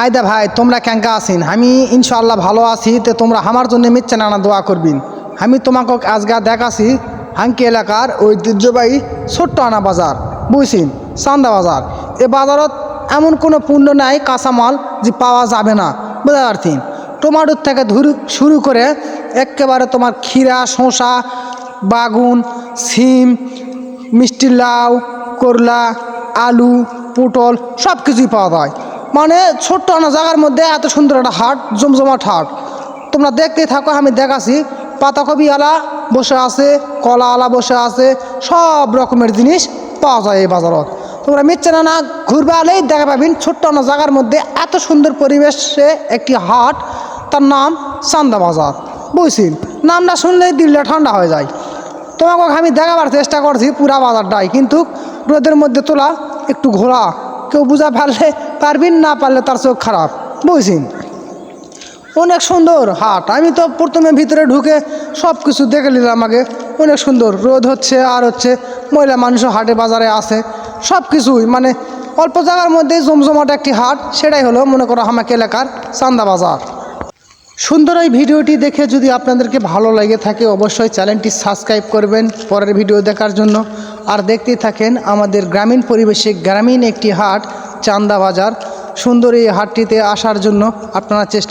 আয়দা ভাই, তোমরা ক্যাঙ্কা আসিন আমি ইনশাল্লাহ ভালো আছি, তো তোমরা আমার জন্য মিচ্ছে নানা দোয়া করবিন। আমি তোমাকে আজগা দেখাছি হাঙ্কি এলাকার ঐতিহ্যবাহী ছোট্ট আনা বাজার, বুঝছিন? চান্দা বাজার। এ বাজারত এমন কোনো পণ্য নাই, কাঁচামাল যে পাওয়া যাবে না, বুঝতে পারছেন? টমাটোর থেকে ধুরু, শুরু করে একেবারে তোমার ক্ষীরা, শসা, বাগুন, সিম মিষ্টি লাউ, করলা, আলু, পটল সব কিছুই পাওয়া যায়। মানে ছোট্ট একটা জায়গার মধ্যে এত সুন্দর একটা হাট, জমজমাট হাট। তোমরা দেখতেই থাকো, আমি দেখাছি পাতাকপি আলা বসে আছে কলা আলা বসে আছে, সব রকমের জিনিস পাওয়া যায় এই বাজারত। তোমরা মিচ্ছে না না ঘুরবে, আলেই দেখা পাবেন ছোট্ট একটা জায়গার মধ্যে এত সুন্দর পরিবেশে একটি হাট, তার নাম চান্দা বাজার। বুঝছেন নামটা শুনলেই দিলটা ঠান্ডা হয়ে যায়। তোমাকে আমি দেখাবার চেষ্টা করছি পুরা বাজারটাই, কিন্তু রোদের মধ্যে তোলা একটু ঘোরা, কেউ বুঝা পারলে পারবিন না পারলে তার চোখ খারাপ, বুঝছেন? অনেক সুন্দর হাট। আমি তো প্রথমে ভিতরে ঢুকে সব কিছু দেখে নিলাম আগে। অনেক সুন্দর, রোদ হচ্ছে, আর হচ্ছে মহিলা মানুষও হাটে বাজারে আছে। সব কিছুই মানে অল্প জায়গার মধ্যে জমজমাট একটি হাট, সেটাই হলো মনে করো আমাকে এলাকার চান্দা বাজার। সুন্দর এই ভিডিওটি দেখে যদি আপনাদেরকে ভালো লেগে থাকে, অবশ্যই চ্যানেলটি সাবস্ক্রাইব করবেন পরের ভিডিও দেখার জন্য। আর দেখতেই থাকেন আমাদের গ্রামীণ পরিবেশে গ্রামীণ একটি হাট চান্দা বাজার সুন্দর এই হাটটিতে আসার জন্য আপনারা চেষ্টা